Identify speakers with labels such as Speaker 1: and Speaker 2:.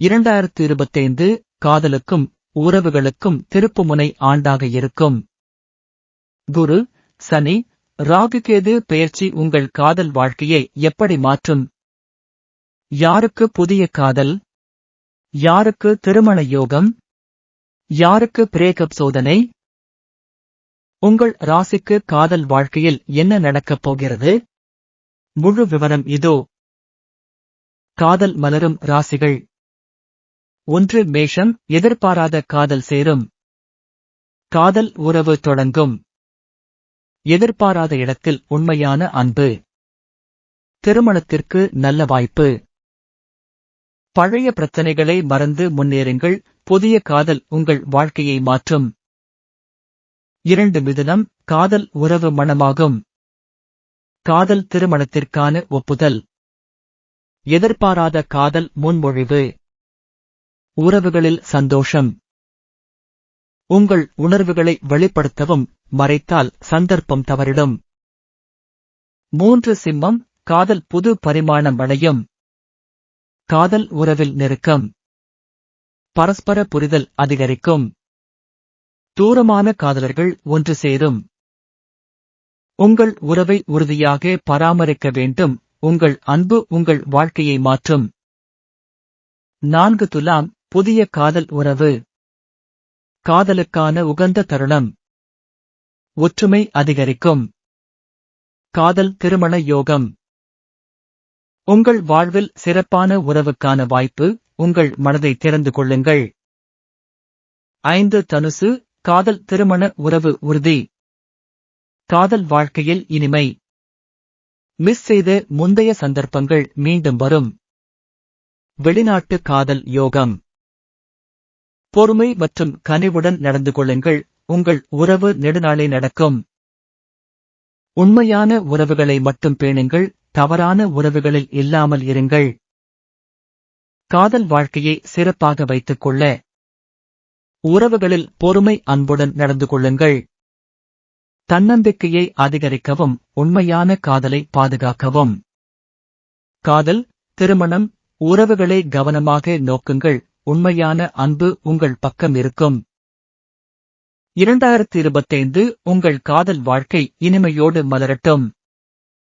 Speaker 1: இரண்டாயிரத்து இருபத்தைந்து காதலுக்கும் உறவுகளுக்கும் திருப்புமுனை ஆண்டாக இருக்கும். குரு சனி ராகுகேது பெயர்ச்சி உங்கள் காதல் வாழ்க்கையை எப்படி மாற்றும்? யாருக்கு புதிய காதல்? யாருக்கு திருமண யோகம்? யாருக்கு பிரேக்கப் சோதனை? உங்கள் ராசிக்கு காதல் வாழ்க்கையில் என்ன நடக்கப் போகிறது? முழு விவரம் இதோ. காதல் மலரும் ராசிகள். ஒன்று மேஷம் எதிர்பாராத காதல் சேரும். காதல் உறவு தொடங்கும். எதிர்பாராத இடத்தில் உண்மையான அன்பு. திருமணத்திற்கு நல்ல வாய்ப்பு. பழைய பிரச்சனைகளை மறந்து முன்னேறுங்கள் புதிய காதல் உங்கள் வாழ்க்கையை மாற்றும். இரண்டு மிதுனம் காதல் உறவு மணமாகும் காதல் திருமணத்திற்கான ஒப்புதல். எதிர்பாராத காதல் முன்மொழிவு. உறவுகளில் சந்தோஷம். உங்கள் உணர்வுகளை வெளிப்படுத்தவும் மறைத்தால் சந்தர்ப்பம் தவறிடும். மூன்று சிம்மம் காதல் புது பரிமாணம் அடையும். காதல் உறவில் நெருக்கம். பரஸ்பர புரிதல் அதிகரிக்கும். தூரமான காதலர்கள் ஒன்று சேரும். உங்கள் உறவை உறுதியாக பராமரிக்க வேண்டும். உங்கள் அன்பு உங்கள் வாழ்க்கையை மாற்றும். நான்கு துலாம் புதிய காதல் உறவு. காதலுக்கான உகந்த தருணம். ஒற்றுமை அதிகரிக்கும். காதல் திருமண யோகம். உங்கள் வாழ்வில் சிறப்பான உறவுக்கான வாய்ப்பு உங்கள் மனதை திறந்து கொள்ளுங்கள். ஐந்து தனுசு காதல் திருமண உறவு உறுதி. காதல் வாழ்க்கையில் இனிமை. மிஸ் செய்த முந்தைய சந்தர்ப்பங்கள் மீண்டும் வரும். வெளிநாட்டு காதல் யோகம். பொறுமை மற்றும் கனிவுடன் நடந்து கொள்ளுங்கள். உங்கள் உறவு நெடுநாளை நடக்கும். உண்மையான உறவுகளை மட்டும் பேணுங்கள். தவறான உறவுகளில் இல்லாமல் இருங்கள். காதல் வாழ்க்கையை சிறப்பாக வைத்துக் கொள்ள. உறவுகளில் பொறுமை அன்புடன் நடந்து கொள்ளுங்கள். தன்னம்பிக்கையை அதிகரிக்கவும். உண்மையான காதலை பாதுகாக்கவும். காதல் திருமணம் உறவுகளை கவனமாக நோக்குங்கள். உண்மையான அன்பு உங்கள் பக்கம் இருக்கும். இரண்டாயிரத்தி இருபத்தைந்து உங்கள் காதல் வாழ்க்கை இனிமையோடு மலரட்டும்.